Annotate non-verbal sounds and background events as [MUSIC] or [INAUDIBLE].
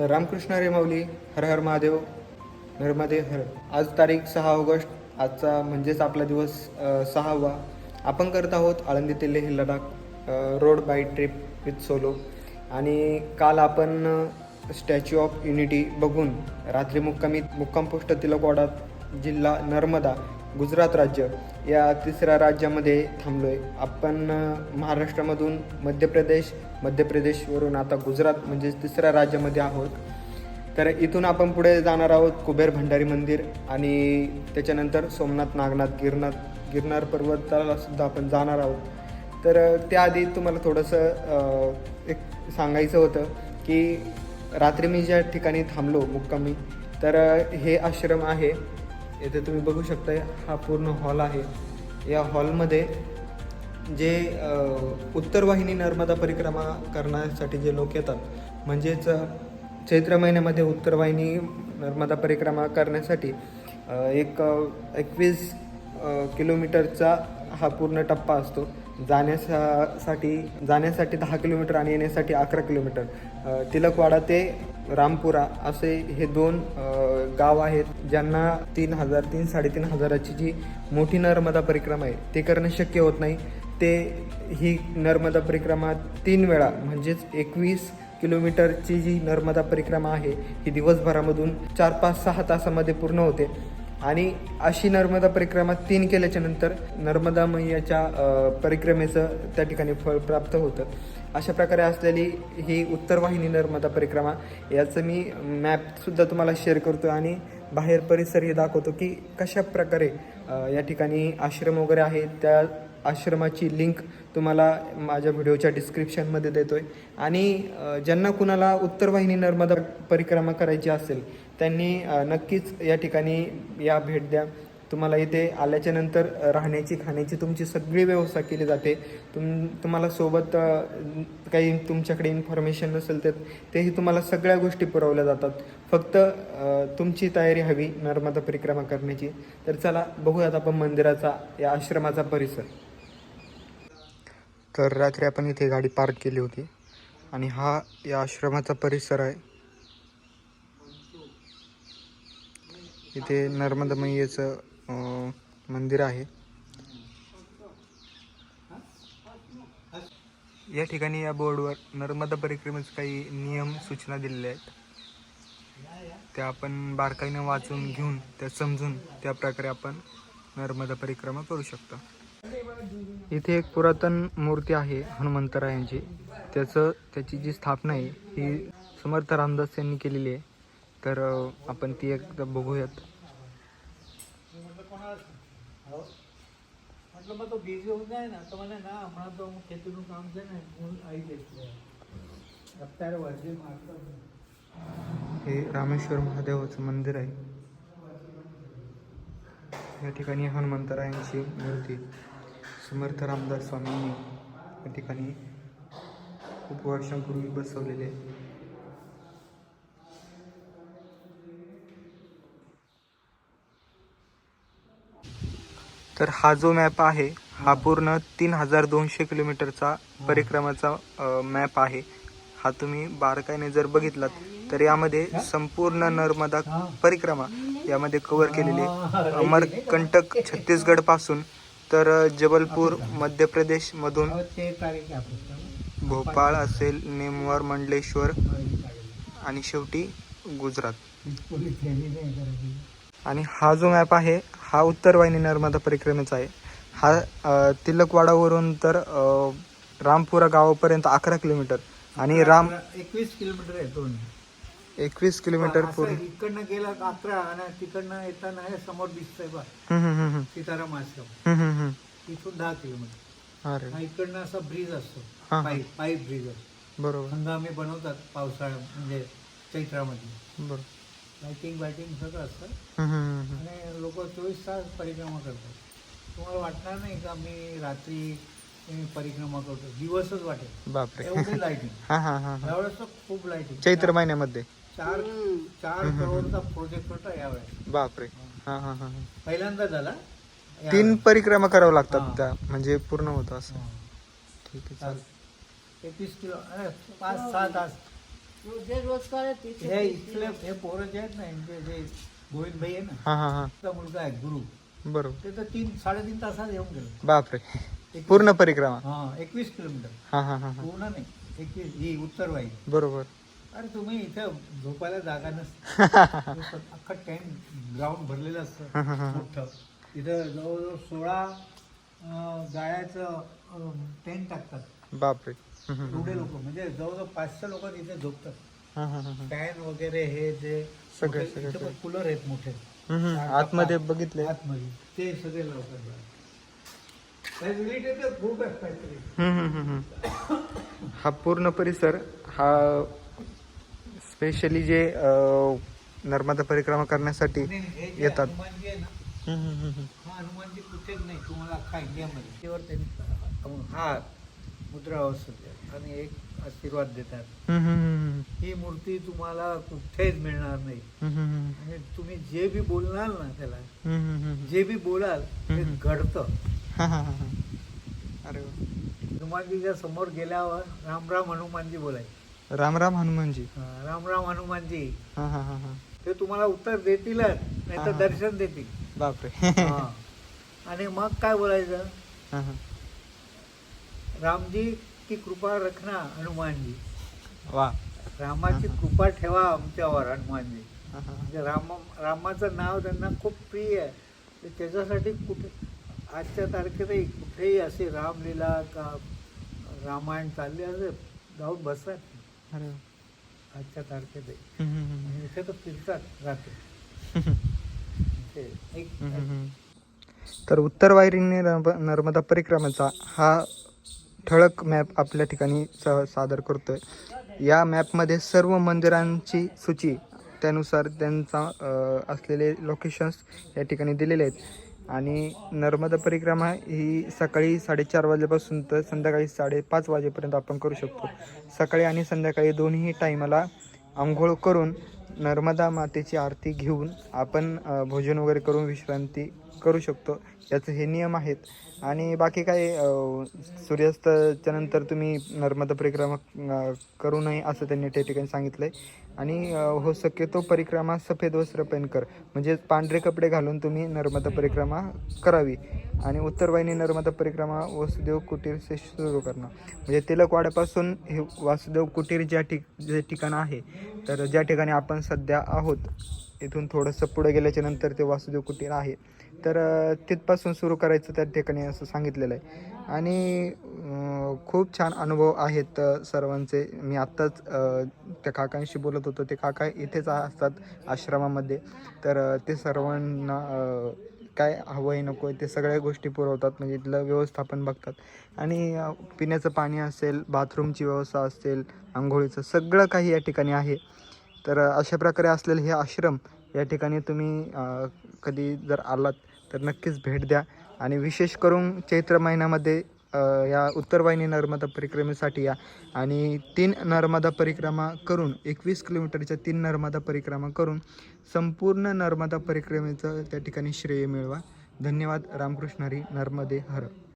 रामकृष्ण हरी माऊली हर हर महादेव नर्मदे हर. आज तारीख सहा ऑगस्ट आजचा म्हणजेच आपला दिवस सहावा. आपण करत आहोत आळंदी ते हे Ladakh road by trip with solo आणि काल आपण स्टॅच्यू ऑफ युनिटी बघून रात्री मुक्कामी मुक्काम पोस्ट तिलकवाडा जिल्हा नर्मदा गुजरात राज्य या तिसऱ्या राज्यामध्ये थांबलो आहे आपण महाराष्ट्रामधून मध्य प्रदेश मध्य प्रदेशवरून आता गुजरात म्हणजे तिसऱ्या राज्यामध्ये आहोत. तर इथून आपण पुढे जाणार आहोत कुबेर भंडारी मंदिर आणि त्याच्यानंतर सोमनाथ नागनाथ गिरनार गिरनार पर्वताला सुद्धा आपण जाणार आहोत. तर त्याआधी तुम्हाला थोडंसं एक सांगायचं होतं की रात्री मी ज्या ठिकाणी थांबलो मुक्कामी तर हे आश्रम आहे येथे तुम्ही बघू शकता हा पूर्ण हॉल आहे. या हॉलमध्ये जे उत्तर वाहिनी नर्मदा परिक्रमा करण्यासाठी जे लोक येतात म्हणजेच चैत्र महिन्यामध्ये उत्तर वाहिनी नर्मदा परिक्रमा करण्यासाठी एक एकवीस किलोमीटरचा हा पूर्ण टप्पा असतो. जाण्यासाठी जाण्यासाठी दहा किलोमीटर आणि येण्यासाठी अकरा किलोमीटर. तिलकवाडा ते रामपुरा असे हे दोन गाव आहेत. ज्यांना तीन हजार तीन साडेतीन हजाराची जी मोठी नर्मदा परिक्रमा आहे ते करणं शक्य होत नाही. ते ही नर्मदा परिक्रमा तीन वेळा म्हणजेच एकवीस किलोमीटरची जी नर्मदा परिक्रमा आहे ही दिवसभरामधून चार पाच सहा तासामध्ये पूर्ण होते. आणि अशी नर्मदा परिक्रमा तीन केल्याच्यानंतर नर्मदा मैयाच्या परिक्रमेचं त्या ठिकाणी फळ प्राप्त होतं. अशा प्रकारे असलेली ही उत्तर वाहिनी नर्मदा परिक्रमा याचं मी मॅपसुद्धा तुम्हाला शेअर करतो आणि बाहेर परिसरही दाखवतो की कशा प्रकारे या ठिकाणी आश्रम वगैरे आहे त्या आश्रमाची लिंक तुम्हाला माझ्या व्हिडिओच्या डिस्क्रिप्शनमध्ये देतो आहे आणि ज्यांना कुणाला उत्तर वाहिनी नर्मदा परिक्रमा करायची असेल त्यांनी नक्कीच या ठिकाणी या भेट द्या. तुम्हाला इथे आल्याच्यानंतर राहण्याची खाण्याची तुमची सगळी व्यवस्था केली जाते. तुम तुम्हाला सोबत काही तुमच्याकडे इन्फॉर्मेशन नसेल तर तेही तुम्हाला सगळ्या गोष्टी पुरवल्या जातात. फक्त तुमची तयारी हवी नर्मदा परिक्रमा करण्याची. तर चला बघूयात आपण मंदिराचा या आश्रमाचा परिसर. तर रात्री आपण इथे गाडी पार्क केली होती. आणि हा या आश्रमाचा परिसर आहे. इथे नर्मदा मैयेचं मंदिर आहे. या ठिकाणी या बोर्डवर नर्मदा परिक्रमेचे काही नियम सूचना दिलेल्या आहेत. त्या आपण बारकाईनं वाचून घेऊन त्या समजून त्या प्रकारे आपण नर्मदा परिक्रमा करू शकतो. इथे एक पुरातन मूर्ती आहे हनुमंतरायांची. त्याचं त्याची जी स्थापना आहे ही समर्थ रामदास यांनी केलेली आहे. तर आपण ती एकदा बघूयात. मतलब मैं तो बिजी हो जाए ना तो मैंने ना हमारा तो હું ખેતીનું કામ છે ને હું આવી જઈશ અત્યારે વર્જે મારતો हे रामेश्वर महादेवाचं मंदिर आहे या ठिकाणी हनुमंतरायांची मूर्ती समर्थ रामदास स्वामींनी या ठिकाणी खूप वर्षांपूर्वी बसवलेली आहे तर हा जो मॅप आहे हा पूर्ण तीन हजार दोनशे किलोमीटरचा परिक्रमाचा मॅप आहे. हा तुम्ही बारकाईने जर बघितलात तर यामध्ये संपूर्ण नर्मदा परिक्रमा यामध्ये कव्हर केलेली आहे. अमरकंटक छत्तीसगडपासून तर जबलपूर मध्य प्रदेशमधून भोपाळ असेल नेमवार मंडलेश्वर आणि शेवटी गुजरात. आणि हा जो मॅप आहे हा उत्तर वाहिनी नर्मदा परिक्रमेचा आहे. हा तिलकवाडावरून तर रामपुरा गावापर्यंत अकरा किलोमीटर आणि राम एकवीस किलोमीटर आहे दोन एकवीस किलोमीटर पूर्ण. इकडनं गेला अकरा आणि तिकडनं येताना हे समोर दिसतंय बा सीताराम आश्रम. तिथून दहा किलोमीटर. इकडनं असा ब्रिज असतो. पाईप पाईप ब्रिज असतो. बरोबर. हंगामी बनवतात पावसाळ्या म्हणजे चैत्रामध्ये. बरोबर. लाइटिंग बायटिंग सगळं असतं. आणि लोक चोवीस तास परिक्रमा करतात. तुम्हाला वाटणार नाही का मी रात्री मी परिक्रमा करतो? दिवसच वाटेल. बापरे. एवढी लाइटिंग [LAUGHS] हा हा हा हा. यावेळेस तर खूप लाइटिंग चैत्र महिन्यामध्ये. चार चार करोडचा प्रोजेक्ट होता यावेळेस. बापरे. हा हा हा हा. पहिल्यांदा झाला. तीन परिक्रमा करावं हा. लागतात त्या म्हणजे पूर्ण होतं असं. ठीक आहे चालेल. एकवीस किलो अरे, पाच सहा तास. रोजे रोजगार आहे हे इथले हे पोरं जे आहेत ना यांचे जे गोविंद भाई आहे ना हां हां हां. त्याचा मुलगा आहे गुरु. बरोबर. ते तर तीन साडेतीन तासात येऊन गेलो. बापरे. पूर्ण परिक्रमा. हा एकवीस किलोमीटर. हां हां हां हां. पूर्ण नाही एकवीस ही उत्तरवाई. बरोबर. अरे तुम्ही इथं झोपायला जागा नसते अख्खं टेंट ग्राउंड भरलेलं असतं मोठं. इथं जवळजवळ सोळा अं, गाड्याचं टेंट टाकतात. बापरे. एवढे लोक म्हणजे जवळजवळ पाचशे लोक तिथे झोपतात. फॅन वगैरे हे जे सगळे, मोठे- सगळे, इथं पण कूलर आहेत मोठे. आतमध्ये बघितले. आतमध्ये. ते सगळे लावतात खूप हम्म. हा पूर्ण परिसर हा स्पेशली जे अं, नर्मदा परिक्रमा करण्यासाठी आणि हे जे येतात. हनुमानजी आहे ना हम्म, हम्म, हम्म, हम्म. हा हनुमानजी कुठेच नाही तुम्हाला अख्खा इंडियामध्ये त्यावर त्यांनी हा मुद्रा असतात आणि एक आशीर्वाद देतात ही मूर्ती तुम्हाला कुठेच मिळणार नाही. आणि तुम्ही जे बी बोलणार ना त्याला. जे बी बोलाल ते. घडतं. अरे. हनुमानजीच्या समोर गेल्यावर राम राम हनुमानजी बोलायचे राम राम हनुमानजी हा, राम राम हनुमानजी ते तुम्हाला उत्तर देतीलच नाही तर. दर्शन देतील बापरे. आणि मग काय बोलायचं. रामजी की कृपा रखना हनुमानजी. वा. रामाची कृपा ठेवा आमच्यावर हनुमानजी. म्हणजे राम रामाचं नाव त्यांना खूप प्रिय आहे. त्याच्यासाठी कुठे आजच्या तारखेतही कुठेही असे रामलीला का रामायण चालले असे जाऊन बसतात. आजच्या तारखेतही. इथे तर फिरतात रात्री. ते एक हम्म, हम्म, हम्म. तर उत्तर नर्म- नर्मदा परिक्रमेचा हा ठळक मॅप आपल्या ठिकाणी स- सादर करतो आहे या मॅपमध्ये सर्व मंदिरांची सूची त्यानुसार त्यांचा असलेले लोकेशन्स या ठिकाणी दिलेले आहेत. आणि नर्मदा परिक्रमा ही सकाळी साडेचार वाजेपासून तर संध्याकाळी साडेपाच वाजेपर्यंत आपण करू शकतो. सकाळी आणि संध्याकाळी दोन्ही टाईमाला आंघोळ करून नर्मदा मातेची आरती घेऊन आपण भोजन वगैरे करून विश्रांती करू शकतो. याचे हे नियम आहेत. आणि बाकी काय सूर्यास्ताच्या नंतर तुम्ही नर्मदा परिक्रमा करू नये असं त्यांनी त्या ठिकाणी सांगितलं आहे आणि हो शक्यतो परिक्रमा सफेद वस्त्र पेनकर म्हणजे पांढरे कपडे घालून तुम्ही नर्मदा परिक्रमा करावी. आणि उत्तरवाहिनी नर्मदा परिक्रमा वासुदेव कुटीर से सुरू करणं म्हणजे तिलकवाड्यापासून हे वासुदेव कुटीर ज्या ठिक जे ठिकाण आहे तर ज्या ठिकाणी आपण सध्या आहोत इथून थोडंसं पुढे गेल्याच्यानंतर ते वासुदेव कुटीर आहे. तर तिथपासून सुरू करायचं त्या ठिकाणी असं सांगितलेलं आहे. आणि खूप छान अनुभव आहेत सर्वांचे. मी आत्ताच त्या काकांशी बोलत होतो. ते काका इथेच असतात आश्रमामध्ये. तर ते सर्वांना काय हवं आहे नको आहे ते सगळ्या गोष्टी पुरवतात. म्हणजे इथलं व्यवस्थापन बघतात. आणि पिण्याचं पाणी असेल बाथरूमची व्यवस्था असेल आंघोळीचं सगळं काही या ठिकाणी आहे. तर अशा प्रकारे असलेले हे आश्रम या ठिकाणी तुम्ही कधी जर आलात तर नक्कीच भेट द्या. आणि विशेष करून चैत्र महिन्यामध्ये या उत्तरवाहिनी नर्मदा परिक्रमेसाठी या. आणि तीन नर्मदा परिक्रमा करून एकवीस किलोमीटरच्या तीन नर्मदा परिक्रमा करून संपूर्ण नर्मदा परिक्रमेचं त्या ठिकाणी श्रेय मिळवा. धन्यवाद. रामकृष्ण हरी. नर्मदे हर.